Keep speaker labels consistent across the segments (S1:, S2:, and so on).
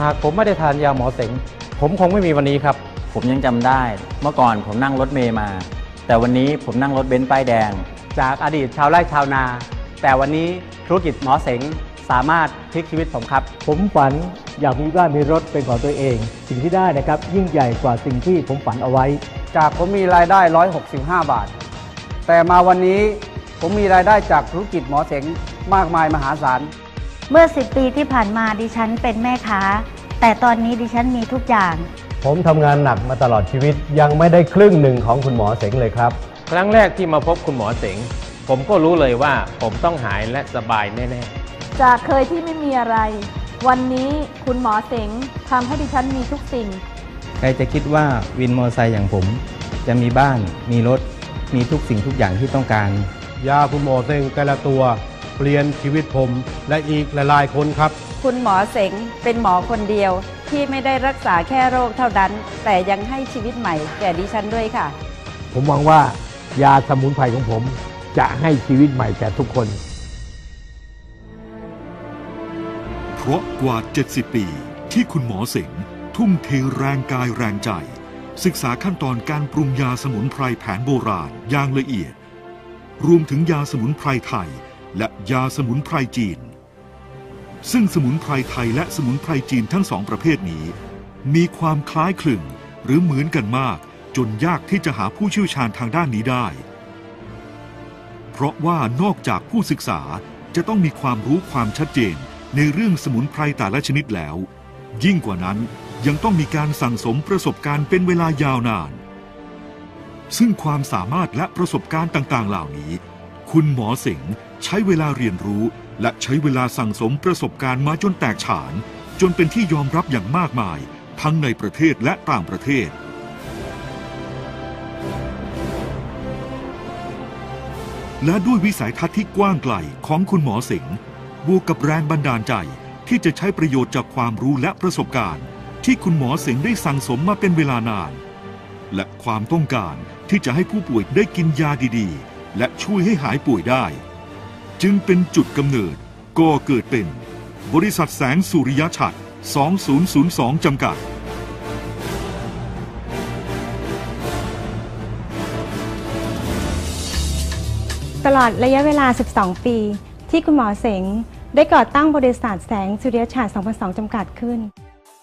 S1: หากผมไม่ได้ทานยาหมอเสง ผมคงไม่มีวันนี้ครับ
S2: ผมยังจำได้ เมื่อก่อนผมนั่งรถเมย์มา แต่วันนี้ผมนั่งรถเบนซ์ป้ายแดง
S3: จากอดีตชาวไร่ชาวนา แต่วันนี้ธุรกิจหมอเสงสามารถพลิกชีวิตผมครับ
S4: ผมฝันอยากมีบ้านมีรถเป็นของตัวเอง สิ่งที่ได้นะครับ ยิ่งใหญ่กว่าสิ่งที่ผมฝันเอาไว้
S3: จากผมมีรายได้ 165 บาท แต่มาวันนี้ผมมีรายได้จากธุรกิจหมอเสงมากมายมหาศาล
S5: เมื่อ 10 ปีที่ผ่านมาดิฉันเป็นแม่ค้า แต่ตอนนี้ดิฉันมีทุกอย่าง
S4: ผมทำงานหนักมาตลอดชีวิตยังไม่ได้ครึ่งหนึ่งของคุณหมอเสงเลยครับ
S1: ครั้งแรกที่มาพบคุณหมอเสง ผมก็รู้เลยว่าผมต้องหายและสบายแน่
S6: จากเคยที่ไม่มีอะไร วันนี้คุณหมอเสงทำให้ดิฉันมีทุกสิ่ง
S7: ใครจะคิดว่าวินมอเตอร์ไซค์อย่างผม จะมีบ้าน มีรถ มีทุกสิ่งทุกอย่างที่ต้องการ
S8: ยาคุณหมอเซ็งแต่ละตัว เปลี่ยนชีวิตผมและอีกหลายๆคนครับ
S6: คุณหมอเสงเป็นหมอคนเดียวที่ไม่ได้รักษาแค่โรคเท่านั้น แต่ยังให้ชีวิตใหม่แก่ดิฉันด้วยค่ะ
S4: ผมหวังว่ายาสมุนไพรของผมจะให้ชีวิตใหม่แก่ทุกคน
S9: เพราะกว่า 70 ปี ที่คุณหมอเสงทุ่มเทแรงกายแรงใจ ศึกษาขั้นตอนการปรุงยาสมุนไพรแผนโบราณอย่างละเอียด รวมถึงยาสมุนไพรไทย และยาสมุนไพรจีน ซึ่งสมุนไพรไทยและสมุนไพรจีนทั้งสองประเภทนี้ มีความคล้ายคลึงหรือเหมือนกันมากจนยากที่จะหาผู้เชี่ยวชาญทางด้านนี้ได้ เพราะว่านอกจากผู้ศึกษาจะต้องมีความรู้ความชัดเจนในเรื่องสมุนไพรแต่ละชนิดแล้ว ยิ่งกว่านั้นยังต้องมีการสั่งสมประสบการณ์เป็นเวลายาวนาน ซึ่งความสามารถและประสบการณ์ต่างๆ เหล่านี้ คุณหมอเสงห์ใช้เวลาเรียนรู้ และใช้เวลาสั่งสมประสบการณ์มาจนแตกฉาน จนเป็นที่ยอมรับอย่างมากมาย ทั้งในประเทศและต่างประเทศ และด้วยวิสัยทัศน์ที่กว้างไกลของคุณหมอเสงห์บวกกับแรงบันดาลใจที่จะใช้ประโยชน์จากความรู้และประสบการณ์ ที่คุณหมอเสงห์ได้สั่งสมมาเป็นเวลานาน และความต้องการที่จะให้ผู้ป่วยได้กินยาดีๆ และช่วยให้หายป่วยได้ จึงเป็นจุดกำเนิดก่อเกิดเป็น บริษัทแสงสุริยะฉัตร2002 จำกัด
S10: ตลอดระยะเวลา 12 ปี ที่คุณหมอเสงได้ก่อตั้งบริษัทแสงสุริยฉาด2002 จำกัดขึ้น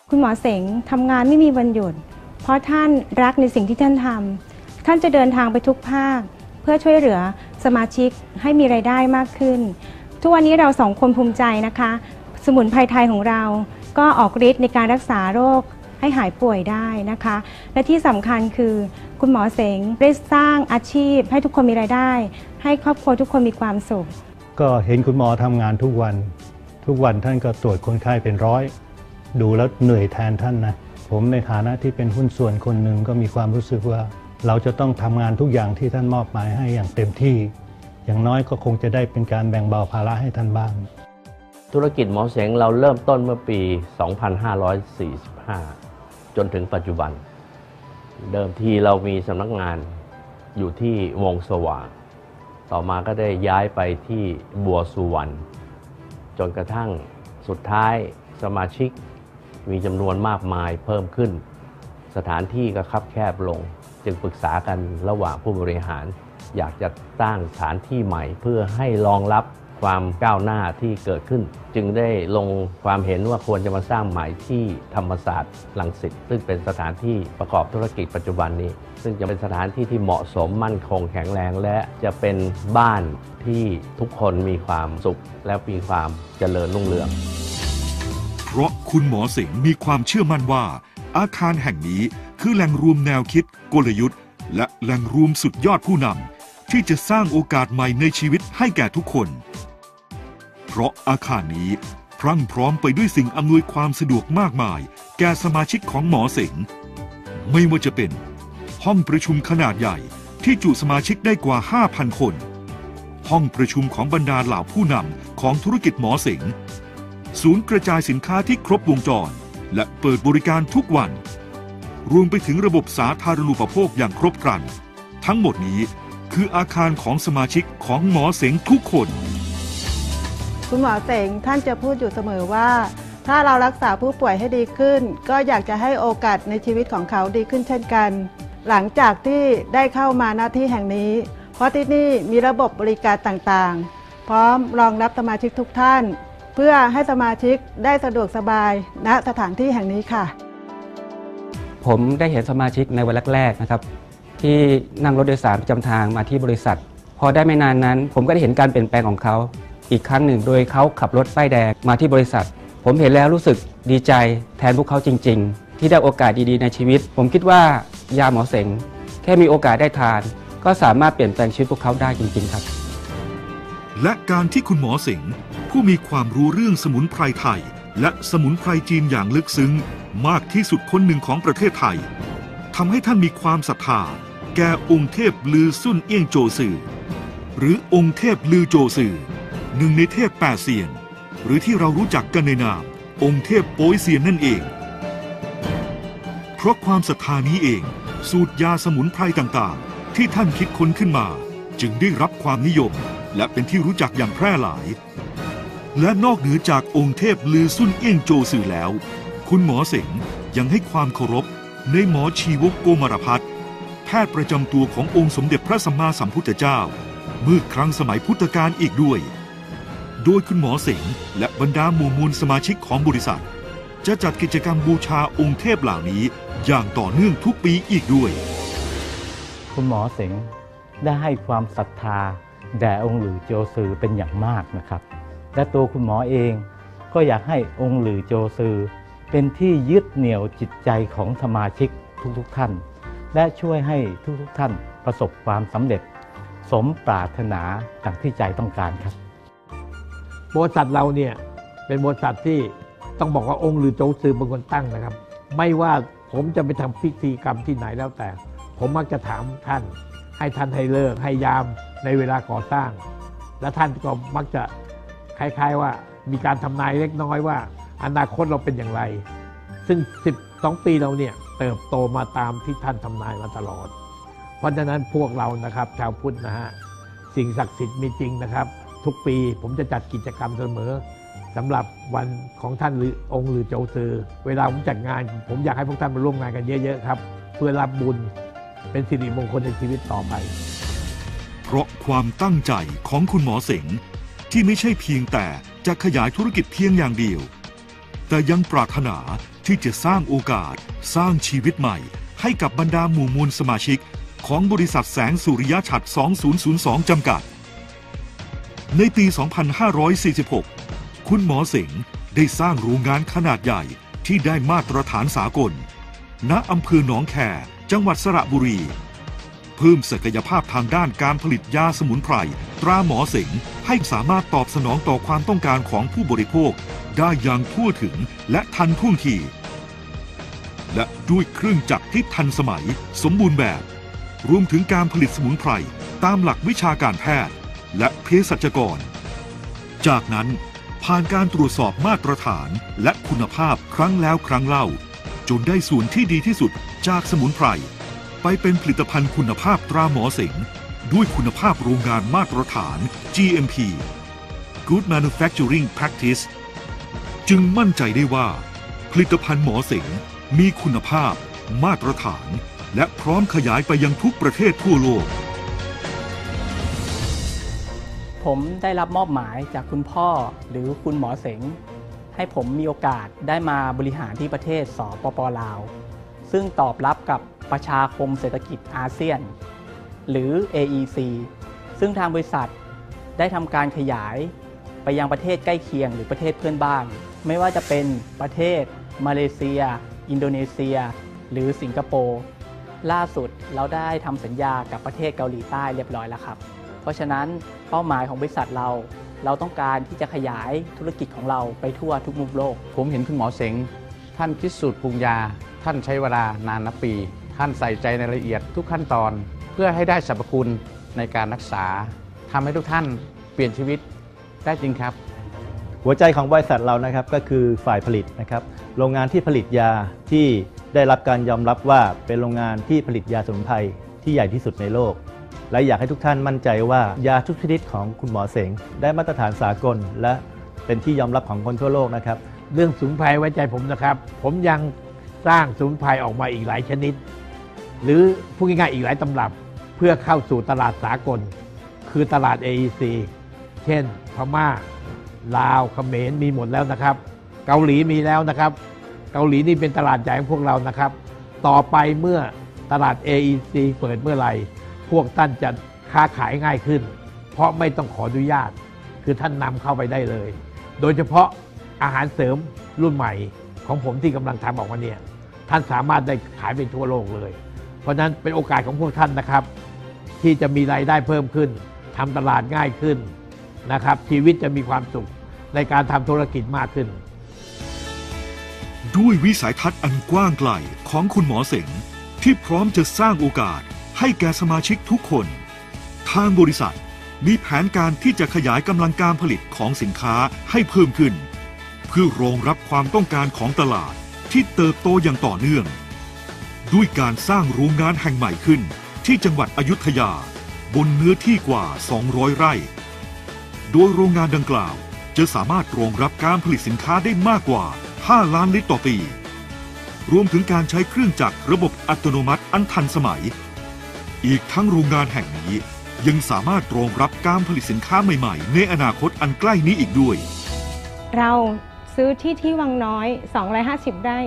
S10: คุณหมอเสงทำงานไม่มีวันหยุด เพราะท่านรักในสิ่งที่ท่านทำท่านจะเดินทางไปทุกภาค เพื่อช่วยเหลือสมาชิกให้มีไรายได้มากขึ้น ทุกวันนี้เราสองคนภูมิใจนะคะ สมุนไพรไทยของเราก็ออกฤทธิ์ในการรักษาโรคให้หายป่วยได้นะคะ และที่สำคัญคือคุณหมอเสงได้สร้างอาชีพให้ทุกคนมีรายได้ ให้ครอบครัวทุกคนมีความสุข
S4: ก็เห็นคุณหมอทำงานทุกวัน ทุกวันท่านก็ตรวจคนไข้เป็นร้อย ดูแล้วเหนื่อยแทนท่านนะ ผมในฐานะที่เป็นหุ้นส่วนคนหนึ่งก็มีความรู้สึกว่า เราจะต้องทำงานทุกอย่างที่ท่านมอบหมายให้อย่างเต็มที่ อย่างน้อยก็คงจะได้เป็นการแบ่งเบาภาระให้ท่านบ้าง
S11: ธุรกิจหมอเสงเราเริ่มต้นเมื่อปี 2545 จนถึงปัจจุบัน เดิมทีเรามีสำนักงานอยู่ที่วงสว่าง ต่อมาก็ได้ย้ายไปที่บัวสุวรรณจนกระทั่งสุดท้ายสมาชิกมีจำนวนมากมายเพิ่มขึ้น สถานที่ก็คับแคบลง จึงปรึกษากันระหว่างผู้บริหาร อยากจะตั้างสถานที่ใหม่ เพื่อให้รองรับความก้าวหน้าที่เกิดขึ้น จึงได้ลงความเห็นว่าควรจะมาสร้างใหม่ที่ธรรมศาสตร์ลังสิตซึ่งเป็นสถานที่ประกอบธุรกิจปัจจุบันนี้ ซึ่งจะเป็นสถานที่ที่เหมาะสมมั่นคงแข็งแรงและจะเป็นบ้านที่ทุกคนมีความสุข และมีความเจริญรุ่งเรือง
S9: เพราะคุณหมอเสงมีความเชื่อมั่นว่า อาคารแห่งนี้ คือแหล่งรวมแนวคิดกลยุทธ์ และแหล่งรวมสุดยอดผู้นำที่จะสร้างโอกาสใหม่ในชีวิตให้แก่ทุกคน เพราะอาคารนี้พรั่งพร้อมไปด้วยสิ่งอำนวยความสะดวกมากมาย แก่สมาชิกของหมอเสงไม่ว่าจะเป็น ห้องประชุมขนาดใหญ่ที่จุสมาชิกได้กว่า 5,000 คน ห้องประชุมของบรรดาเหล่าผู้นำของธุรกิจหมอเสงศูนย์กระจายสินค้าที่ครบวงจร และเปิดบริการทุกวัน รวมไปถึงระบบสาธารณูปโภคอย่างครบครัน ทั้งหมดนี้คืออาคารของสมาชิกของหมอเสงทุกคน
S12: คุณหมอเสงท่านจะพูดอยู่เสมอว่า ถ้าเรารักษาผู้ป่วยให้ดีขึ้น ก็อยากจะให้โอกาสในชีวิตของเขาดีขึ้นเช่นกัน หลังจากที่ได้เข้ามาหน้าที่แห่งนี้ เพราะที่นี่มีระบบบริการต่างๆ พร้อมรองรับสมาชิกทุกท่าน เพื่อให้สมาชิกได้สะดวกสบายณสถานที่แห่งนี้ค่ะ
S13: ผมได้เห็นสมาชิกในวันแรกๆนะครับที่นั่งรถโดยสารประจำทางมาที่บริษัท พอได้ไม่นานนั้น ผมก็ได้เห็นการเปลี่ยนแปลงของเขาอีกครั้งหนึ่งโดยเขาขับรถป้ายแดงมาที่บริษัท ผมเห็นแล้วรู้สึกดีใจแทนพวกเขาจริง ๆ ที่ได้โอกาสดีๆในชีวิต ผมคิดว่ายาหมอเสงแค่มีโอกาสได้ทาน ก็สามารถเปลี่ยนแปลงชีวิตพวกเขาได้จริง ๆ ครับ
S9: และการที่คุณหมอเสงผู้มีความรู้เรื่องสมุนไพรไทย และสมุนไพรจีนอย่างลึกซึ้งมากที่สุดคนหนึ่งของประเทศไทยทำให้ท่านมีความศรัทธา แก่องค์เทพลือซุ่นเอี้ยงโจซือหรือองค์เทพลือโจซือหนึ่งในเทพแปดเซียน หรือที่เรารู้จักกันในนามองค์เทพโป้ยเซียนนั่นเอง เพราะความศรัทธานี้เอง สูตรยาสมุนไพรต่างๆ ที่ท่านคิดค้นขึ้นมา จึงได้รับความนิยม และเป็นที่รู้จักอย่างแพร่หลาย และนอกเหนือจากองค์เทพลือซุ่นเอี้ยงโจสือแล้ว คุณหมอเสงยังให้ความเคารพในหมอชีวกโกมารพัฒน์แพทย์ประจำตัวขององค์สมเด็จพระสัมมาสัมพุทธเจ้า เมื่อครั้งสมัยพุทธกาลอีกด้วย โดยคุณหมอเสงและบรรดาหมู่มวลสมาชิกของบริษัท จะจัดกิจกรรมบูชาองค์เทพเหล่านี้อย่างต่อเนื่องทุกปีอีกด้วย
S14: คุณหมอเสงได้ให้ความศรัทธาแด่องค์หลือโจซือเป็นอย่างมากนะครับ และตัวคุณหมอเอง ก็อยากให้องค์หลือโจซือ เป็นที่ยึดเหนี่ยวจิตใจของสมาชิกทุกๆทท่าน และช่วยให้ทุกๆทท่านประสบความสำเร็จ สมปรารถนาดังที่ใจต้องการครับ
S15: บริษัทเราเนี่ยเป็นบริษัทที่ต้องบอกว่าองค์หรือโจซือเป็นคนตั้งนะครับ ไม่ว่าผมจะไปทำพิธีกรรมที่ไหนแล้วแต่ ผมมักจะถามท่าน ให้ท่านให้เลิกให้ยามในเวลาก่อสร้าง และท่านก็มักจะ คล้ายๆว่ามีการทำนายเล็กน้อยว่า อนาคตเราเป็นอย่างไร ซึ่ง 12 ปีเราเนี่ยเติบโตมาตามที่ท่านทำนายมาตลอด เพราะฉะนั้นพวกเรานะครับ ชาวพุทธนะฮะสิ่งศักดิ์สิทธิ์มีจริงนะครับ ทุกปีผมจะจัดกิจกรรมเสมอสำหรับวันของท่านหรือองค์หรือโจซือ เวลาผมจัดงาน ผมอยากให้พวกท่านมาร่วมงานกันเยอะๆครับ เพื่อรับบุญเป็นสิริมงคลในชีวิตต่อไป
S9: เพราะความตั้งใจของคุณหมอเสง ที่ไม่ใช่เพียงแต่จะขยายธุรกิจเพียงอย่างเดียว แต่ยังปรารถนาที่จะสร้างโอกาส สร้างชีวิตใหม่ ให้กับบรรดาหมู่มวลสมาชิก ของบริษัทแสงสุริยะฉัตร2002 จำกัด ในปี 2546 คุณหมอเสงห์ได้สร้างโรงงานขนาดใหญ่ที่ได้มาตรฐานสากล ณอำเภอหนองแค จังหวัดสระบุรี เพิ่มศักยภาพทางด้านการผลิตยาสมุนไพรตราหมอเสงห์ ให้สามารถตอบสนองต่อความต้องการของผู้บริโภค ได้อย่างทั่วถึงและทันท่วงทีและด้วยเครื่องจักรที่ทันสมัย สมบูรณ์แบบ รวมถึงการผลิตสมุนไพรตามหลักวิชาการแพทย์ และเภสัชกร จากนั้นผ่านการตรวจสอบมาตรฐานและคุณภาพครั้งแล้วครั้งเล่า จนได้ส่วนที่ดีที่สุดจากสมุนไพร ไปเป็นผลิตภัณฑ์คุณภาพตราหมอเสง ด้วยคุณภาพโรงงานมาตรฐาน GMP Good Manufacturing Practice จึงมั่นใจได้ว่า ผลิตภัณฑ์หมอเสงมีคุณภาพ มาตรฐาน และพร้อมขยายไปยังทุกประเทศทั่วโลก
S16: ผมได้รับมอบหมายจากคุณพ่อหรือคุณหมอเสง ให้ผมมีโอกาสได้มาบริหารที่ประเทศสปปลาว ซึ่งตอบรับกับประชาคมเศรษฐกิจอาเซียน หรือ AEC ซึ่งทางบริษัทได้ทำการขยายไปยังประเทศใกล้เคียงหรือประเทศเพื่อนบ้าน ไม่ว่าจะเป็นประเทศ มาเลเซีย อินโดนีเซีย หรือสิงคโปร์ล่าสุดเราได้ทำสัญญากับประเทศเกาหลีใต้เรียบร้อยแล้วครับ เพราะฉะนั้นเป้าหมายของบริษัทเรา เราต้องการที่จะขยายธุรกิจของเราไปทั่วทุกมุมโลก
S2: ผมเห็นคุณหมอเสงท่านคิดสูตรปรุงยา ท่านใช้เวลานานนับปี ท่านใส่ใจในรายละเอียดทุกขั้นตอน เพื่อให้ได้สรรพคุณในการรักษาทำให้ทุกท่านเปลี่ยนชีวิตได้จริงครับ
S17: หัวใจของบริษัทเรานะครับก็คือฝ่ายผลิตนะครับโรงงานที่ผลิตยาที่ได้รับการยอมรับว่าเป็นโรงงานที่ผลิตยาสมุนไพรที่ใหญ่ที่สุดในโลก และอยากให้ทุกท่านมั่นใจว่ายาทุกชนิดของคุณหมอเสงได้มาตรฐานสากล และเป็นที่ยอมรับของคนทั่วโลกนะครับ
S15: เรื่องสมุนไพรไว้ใจผมนะครับ ผมยังสร้างสมุนไพรออกมาอีกหลายชนิด หรือพูดง่ายๆอีกหลายตำรับ เพื่อเข้าสู่ตลาดสากล คือตลาด AEC เช่น พม่า ลาวเขมรมีหมดแล้วนะครับ เกาหลีมีแล้วนะครับ เกาหลีนี่เป็นตลาดใหญ่ของพวกเรานะครับ ต่อไปเมื่อตลาด AEC เปิดเมื่อไหร่ พวกท่านจะค้าขายง่ายขึ้น เพราะไม่ต้องขออนุญาต คือท่านนำเข้าไปได้เลย โดยเฉพาะอาหารเสริมรุ่นใหม่ของผมที่กำลังทำออกมาเนี่ยท่านสามารถได้ขายไปทั่วโลกเลย เพราะฉะนั้นเป็นโอกาสของพวกท่านนะครับ ที่จะมีรายได้เพิ่มขึ้นทำตลาดง่ายขึ้นนะครับ ชีวิตจะมีความสุขในการทำธุรกิจมากขึ้น
S9: ด้วยวิสัยทัศน์อันกว้างไกลของคุณหมอเสงที่พร้อมจะสร้างโอกาสให้แก่สมาชิกทุกคน ทางบริษัทมีแผนการที่จะขยายกำลังการผลิตของสินค้าให้เพิ่มขึ้น เพื่อรองรับความต้องการของตลาดที่เติบโตอย่างต่อเนื่อง ด้วยการสร้างโรงงานแห่งใหม่ขึ้น ที่จังหวัดอยุธยา บนเนื้อที่กว่า 200 ไร่ โดยโรงงานดังกล่าวจะสามารถรองรับการผลิตสินค้าได้มากกว่า 5 ล้านลิตรต่อปี รวมถึงการใช้เครื่องจักรระบบอัตโนมัติอันทันสมัย อีกทั้งโรงงานแห่งนี้ยังสามารถรองรับการผลิตสินค้าใหม่ๆ ในอนาคตอันใกล้นี้อีกด้วย
S10: เราซื้อที่ที่วังน้อย 250ได้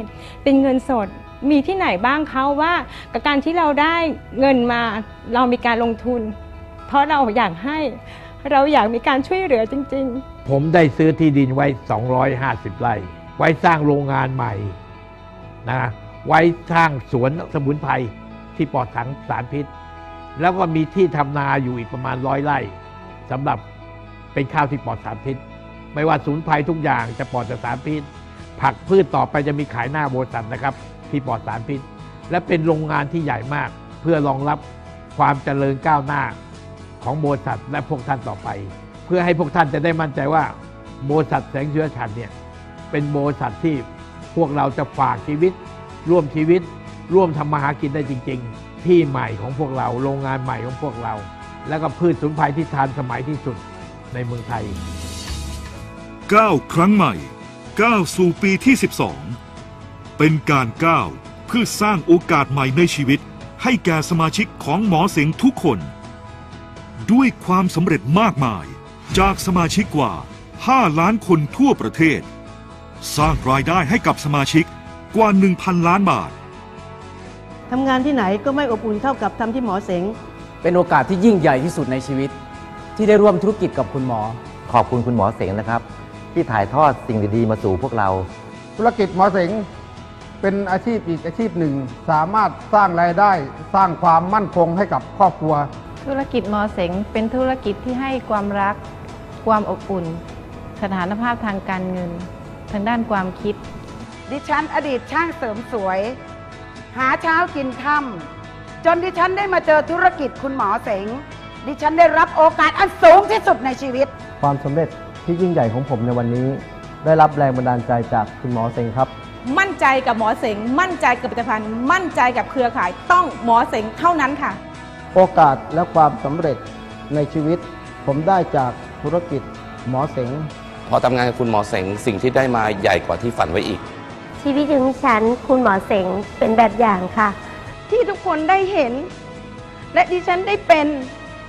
S10: เป็นเงินสด มีที่ไหนบ้างเขาว่ากับการที่เราได้เงินมาเรามีการลงทุน เพราะเราอยากให้เราอยากมีการช่วยเหลือจริง ๆ
S15: ผมได้ซื้อที่ดินไว้ 250 ไร่ ไว้สร้างโรงงานใหม่นะไว้สร้างสวนสมุนไพรที่ปลอดถังสารพิษ แล้วก็มีที่ทำนาอยู่อีกประมาณร้อยไร่สำหรับเป็นข้าวที่ปลอดสารพิษ ไม่ว่าสมุนไพรทุกอย่างจะปลอดจากสารพิษ ผักพืชต่อไปจะมีขายหน้าโบริษัทนะครับ ที่ปลอดสารพิษ และเป็นโรงงานที่ใหญ่มาก เพื่อรองรับความเจริญก้าวหน้าของบริษัทและพวกท่านต่อไป เพื่อให้พวกท่านจะได้มั่นใจว่าบริษัทแสงเชื้อชันเนี่ยเป็นบริษัทที่พวกเราจะฝากชีวิต ร่วมชีวิต ร่วมทำมาหากินได้จริง ๆ ที่ใหม่ของพวกเราโรงงานใหม่ของพวกเรา แล้วก็พืชสมุนไพรที่ทานสมัยที่สุดในเมืองไทย
S9: ก้าครั้งใหม่ก้าสู่ปีที่ 12 เป็นการก้าวเพื่อสร้างโอกาสใหม่ในชีวิต ให้แก่สมาชิกของหมอเสงทุกคน ด้วยความสำเร็จมากมาย จากสมาชิกกว่า 5 ล้านคนทั่วประเทศ สร้างรายได้ให้กับสมาชิกกว่า 1,000 ล้านบาท
S18: ทำงานที่ไหนก็ไม่อบอุ่นเท่ากับทำที่หมอเสง
S19: เป็นโอกาสที่ยิ่งใหญ่ที่สุดในชีวิต ที่ได้ร่วมธุรกิจกับคุณหมอ
S20: ขอบคุณคุณหมอเสงนะครับ ที่ถ่ายทอดสิ่งดีๆมาสู่พวกเรา
S3: ธุรกิจหมอเสง เป็นอาชีพอีกอาชีพหนึ่ง สามารถสร้างรายได้สร้างความมั่นคงให้กับครอบครัว
S21: ธุรกิจมอเสงเป็นธุรกิจที่ให้ความรัก ความอบอุ่น สถานภาพทางการเงิน ทางด้านความคิด
S22: ดิฉันอดีตช่างเสริมสวย หาเช้ากินค่ำจนดิฉันได้มาเจอธุรกิจคุณหมอเสงดิฉันได้รับโอกาสอันสูงที่สุดในชีวิต
S23: ความสำเร็จที่ยิ่งใหญ่ของผมในวันนี้ ได้รับแรงบันดาลใจจากคุณหมอเซงครับ
S24: มั่นใจกับหมอเสง มั่นใจกับผลิตภัณฑ์ มั่นใจกับเครือข่ายต้องหมอเสงเท่านั้นค่ะ
S23: โอกาสและความสำเร็จในชีวิต ผมได้จากธุรกิจหมอเสง
S25: พอทำงานกับคุณหมอเสงสิ่งที่ได้มาใหญ่กว่าที่ฝันไว้อีก
S26: ชีวิตของฉันคุณหมอเสงเป็นแบบอย่างค่ะ
S27: ที่ทุกคนได้เห็น และดิฉันได้เป็น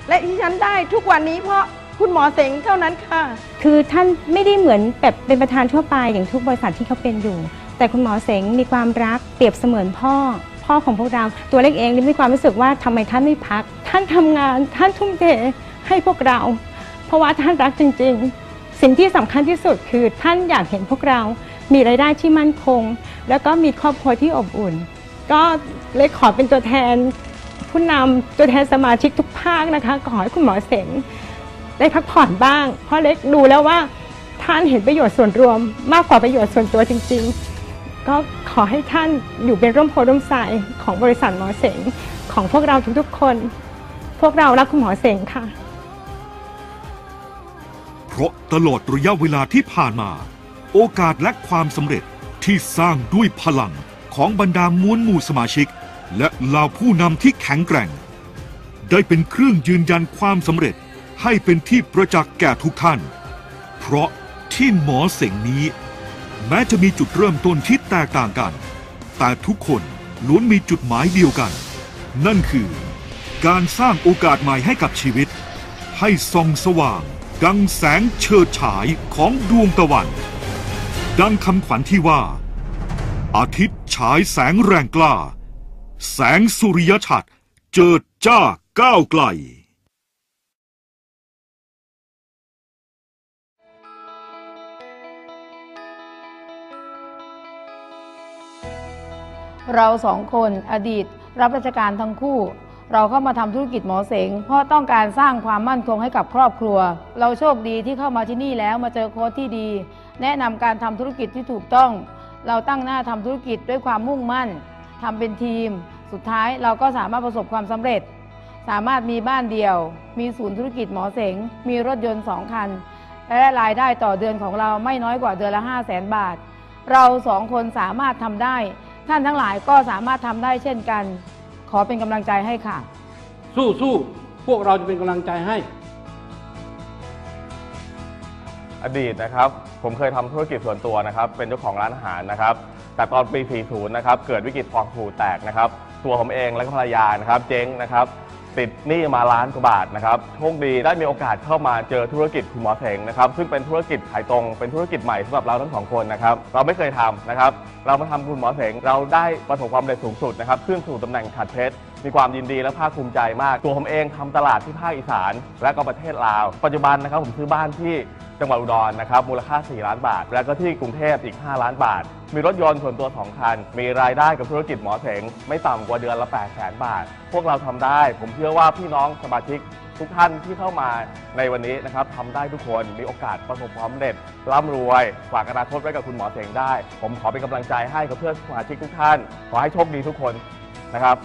S27: และดิฉันได้ทุกวันนี้เพราะคุณหมอเสงเท่านั้นค่ะ
S10: คือท่านไม่ได้เหมือนแบบเป็นประธานทั่วไปอย่างทุกบริษัทที่เขาเป็นอยู่ แต่คุณหมอเสงมีความรักเปรียบเสมือนพ่อ พ่อของพวกเรา ตัวเล็กเองมีความรู้สึกว่าทำไมท่านไม่พัก ท่านทำงานท่านทุ่มเทให้พวกเรา เพราะว่าท่านรักจริง ๆ สิ่งที่สำคัญที่สุดคือท่านอยากเห็นพวกเรา มีรายได้ที่มั่นคง แล้วก็มีครอบครัวที่อบอุ่น ก็เลยขอเป็นตัวแทนผู้นำตัวแทนสมาชิกทุกภาคนะคะขอให้คุณหมอเสงได้พักผ่อนบ้าง เพราะเล็กดูแล้วว่าท่านเห็นประโยชน์ส่วนรวมมากกว่าประโยชน์ส่วนตัวจริง ๆ ก็ขอให้ท่านอยู่เป็นร่มโพร่มใสของบริษัทหมอเสงของพวกเราทุกๆคน พวกเรารักคุณหมอเสงค่ะ
S9: เพราะตลอดระยะเวลาที่ผ่านมา โอกาสและความสำเร็จที่สร้างด้วยพลังของบรรดามวลหมู่สมาชิก และเหล่าผู้นำที่แข็งแกร่ง ได้เป็นเครื่องยืนยันความสำเร็จให้เป็นที่ประจักษ์แก่ทุกท่าน เพราะที่หมอเสงนี้ แม้จะมีจุดเริ่มต้นที่แตกต่างกัน แต่ทุกคนล้วนมีจุดหมายเดียวกัน นั่นคือ การสร้างโอกาสใหม่ให้กับชีวิต ให้ส่องสว่าง ดังแสงเฉิดฉายของดวงตะวัน ดังคำขวัญที่ว่า อาทิตย์ฉายแสงแรงกล้า แสงสุริยฉัตรเจิดจ้าก้าวไกล
S28: เราสองคนอดีต รับราชการทั้งคู่ เราเข้ามาทำธุรกิจหมอเสง เพราะต้องการสร้างความมั่นคงให้กับครอบครัว เราโชคดีที่เข้ามาที่นี่แล้วมาเจอโค้ชที่ดี แนะนำการทำธุรกิจที่ถูกต้อง เราตั้งหน้าทำธุรกิจด้วยความมุ่งมั่นทำเป็นทีม สุดท้ายเราก็สามารถประสบความสำเร็จ สามารถมีบ้านเดียว มีศูนย์ธุรกิจหมอเสง มีรถยนต์สองคัน และรายได้ต่อเดือนของเราไม่น้อยกว่าเดือนละ 5 0 0แสนบาท เราสองคนสามารถทำได้ ท่านทั้งหลายก็สามารถทำได้เช่นกัน ขอเป็นกำลังใจให้ค่ะ
S29: สู้สู้พวกเราจะเป็นกำลังใจให้
S30: อดีตนะครับผมเคยทำธุรกิจส่วนตัวนะครับ เป็นเจ้าของร้านอาหารนะครับ แต่ตอนปี 40 นะครับ เกิดวิกฤตฟองสบู่แตกนะครับ ตัวผมเองและก็ภรรยานะครับ เจ๊งนะครับ ติดหนี้มาล้านกว่าบาทนะครับโชคดีได้มีโอกาสเข้ามาเจอธุรกิจคุณหมอเสงนะครับซึ่งเป็นธุรกิจขายตรงเป็นธุรกิจใหม่สำหรับเราทั้งสองคนนะครับเราไม่เคยทำนะครับเรามาทำคุณหมอเสงเราได้ประสบความสำเร็จสูงสุดนะครับขึ้นสู่ตำแหน่งขัดเพชรมีความยินดีและภาคภูมิใจมาก ตัวผมเองทำตลาดที่ภาคอีสาน และก็ประเทศลาว ปัจจุบันนะครับผมซื้อบ้านที่จังหวัดอุดรนะครับมูลค่า 4 ล้านบาท แล้วก็ที่กรุงเทพอีก 5 ล้านบาท มีรถยนต์ส่วนตัว 2 คัน มีรายได้กับธุรกิจหมอเสงไม่ต่ำกว่าเดือนละ8 0 0 0 0 บาท พวกเราทำได้ ผมเชื่อว่าพี่น้องสมาชิกทุกท่านที่เข้ามาในวันนี้นะครับทำได้ทุกคนมีโอกาสประสบความสำเร็จร่ำรวยฝากอนาคตไว้กับคุณหมอเสงได้ ผมขอเป็นกำลังใจให้กับเพื่อนสมาชิกทุกท่าน ขอให้โชคดีทุกคนนะครับ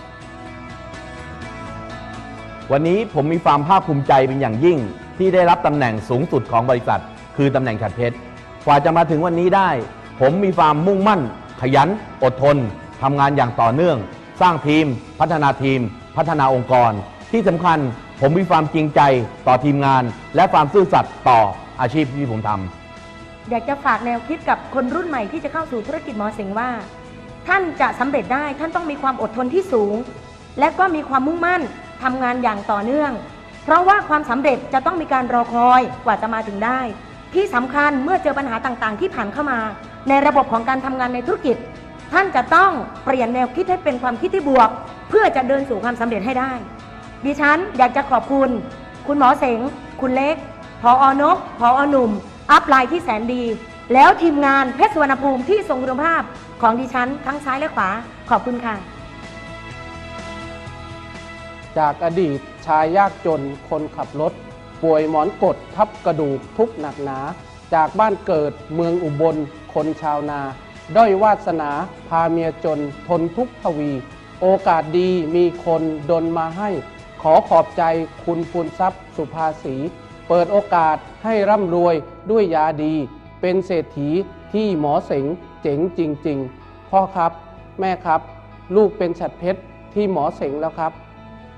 S31: วันนี้ผมมีความภาคภูมิใจเป็นอย่างยิ่ง ที่ได้รับตำแหน่งสูงสุดของบริษัท คือตำแหน่งขัดเพชรกว่าจะมาถึงวันนี้ได้ ผมมีความมุ่งมั่น ขยัน อดทนทำงานอย่างต่อเนื่อง สร้างทีม พัฒนาทีม พัฒนาองค์กร ที่สำคัญผมมีความจริงใจต่อทีมงาน และความซื่อสัตย์ต่ออาชีพที่ผมทำ
S32: อยากจะฝากแนวคิดกับคนรุ่นใหม่ที่จะเข้าสู่ธุรกิจหมอเสงว่า ท่านจะสำเร็จได้ท่านต้องมีความอดทนที่สูง และก็มีความมุ่งมั่นทำงานอย่างต่อเนื่อง เพราะว่าความสำเร็จจะต้องมีการรอคอยกว่าจะมาถึงได้ ที่สำคัญเมื่อเจอปัญหาต่างๆ ที่ผ่านเข้ามา ในระบบของการทำงานในธุรกิจ ท่านจะต้องเปลี่ยนแนวคิดให้เป็นความคิดที่บวก เพื่อจะเดินสู่ความสำเร็จให้ได้ ดิฉันอยากจะขอบคุณ คุณหมอเสง คุณเล็กพออนกพออหนุ่ม อัพไลน์ที่แสนดี แล้วทีมงานเพชรสุวรรณภูมิที่ทรงคุณภาพของดิฉันทั้งซ้ายและขวาขอบคุณค่ะ
S29: จากอดีตชายยากจนคนขับรถ ป่วยหมอนกดทับกระดูกทุกหนักหนา จากบ้านเกิดเมืองอุบล คนชาวนา ด้อยวาสนาพาเมียจนทนทุกข์ทวี โอกาสดีมีคนดนมาให้ ขอขอบใจคุณพูนทรัพย์สุภาษีเปิดโอกาสให้ร่ำรวยด้วยยาดี เป็นเศรษฐีที่หมอเสงเจ๋งจริง ๆ พ่อครับแม่ครับ ลูกเป็นฉัดเพชรที่หมอเสงแล้วครับ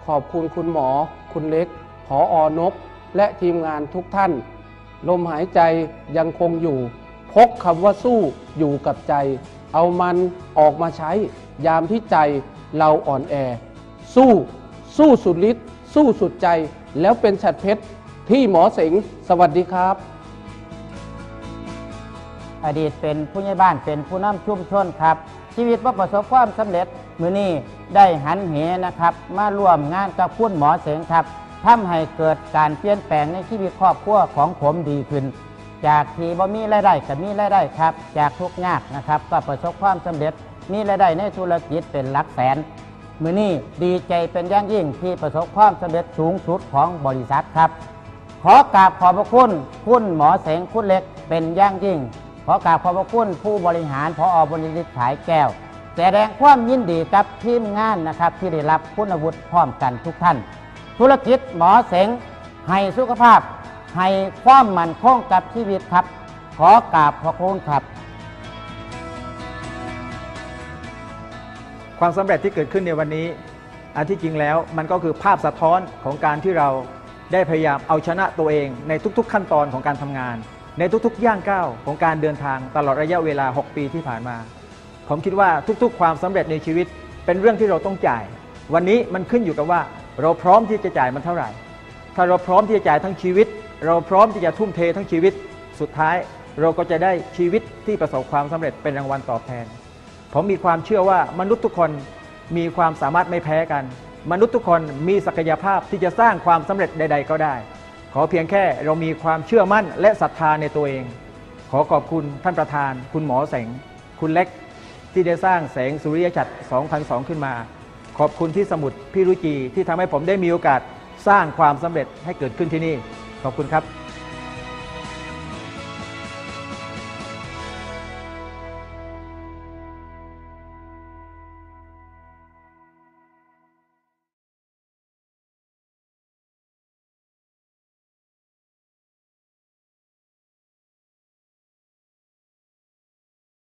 S29: ขอบคุณคุณหมอ คุณเล็กผออนก และทีมงานทุกท่าน ลมหายใจยังคงอยู่ พกคำว่าสู้อยู่กับใจ เอามันออกมาใช้ ยามที่ใจเราอ่อนแอ สู้ สู้สุดฤทธิ์สู้สุดใจ แล้วเป็นฉัดเพชรที่หมอเสงสวัสดีครับ
S33: อดีตเป็นผู้ใหญ่บ้านเป็นผู้นำชุมชนครับ ชีวิตว่าประสบความสำเร็จมือนี้ได้หันเหนะครับ มาร่วมงานกับคุณหมอเสงครับทำให้เกิดการเปลี่ยนแปลงในชีวิตครอบครัวของผมดีขึ้น จากที่บ่มีรายได้ก็มีรายได้ครับจากทุกข์ยากนะครับ ก็ประสบความสำเร็จมีรายได้ในธุรกิจเป็นหลักแสนมือนี้ดีใจเป็นอย่างยิ่งที่ประสบความสำเร็จสูงสุดของบริษัทครับ ขอกราบขอบพระคุณคุณหมอเสงคุณเล็กเป็นอย่างยิ่ง ขอกราบขอบพระคุณผู้บริหารพออบริษัทขายแก้วแสดงความยินดีกับทีมงานนะครับที่ได้รับคุณอาวุฒิพร้อมกันทุกท่าน ธุรกิจหมอเสงให้สุขภาพ ให้ความมั่นคงกับชีวิตครับ ขอกราบขอบคุณครับ
S34: ความสำเร็จที่เกิดขึ้นในวันนี้ อันที่จริงแล้วมันก็คือภาพสะท้อนของการที่เราได้พยายามเอาชนะตัวเองในทุกๆ ขั้นตอนของการทำงาน ในทุกๆ ย่างก้าวของการเดินทางตลอดระยะเวลา 6 ปีที่ผ่านมา ผมคิดว่าทุกๆ ความสำเร็จในชีวิตเป็นเรื่องที่เราต้องจ่าย วันนี้มันขึ้นอยู่กับว่า เราพร้อมที่จะจ่ายมันเท่าไหร่ ถ้าเราพร้อมที่จะจ่ายทั้งชีวิต เราพร้อมที่จะทุ่มเททั้งชีวิตสุดท้ายเราก็จะได้ชีวิตที่ประสบความสำเร็จเป็นรางวัลตอบแทน ผมมีความเชื่อว่ามนุษย์ทุกคนมีความสามารถไม่แพ้กัน มนุษย์ทุกคนมีศักยภาพที่จะสร้างความสำเร็จใด ๆ ก็ได้ ขอเพียงแค่เรามีความเชื่อมั่นและศรัทธาในตัวเอง ขอขอบคุณท่านประธาน คุณหมอแสง คุณเล็ก ที่ได้สร้างแสงสุริยจักร2002 ขึ้นมา ขอบคุณที่สมุดพี่รุจีที่ทำให้ผมได้มีโอกาสสร้างความสำเร็จให้เกิดขึ้นที่นี่ ขอบคุณครับ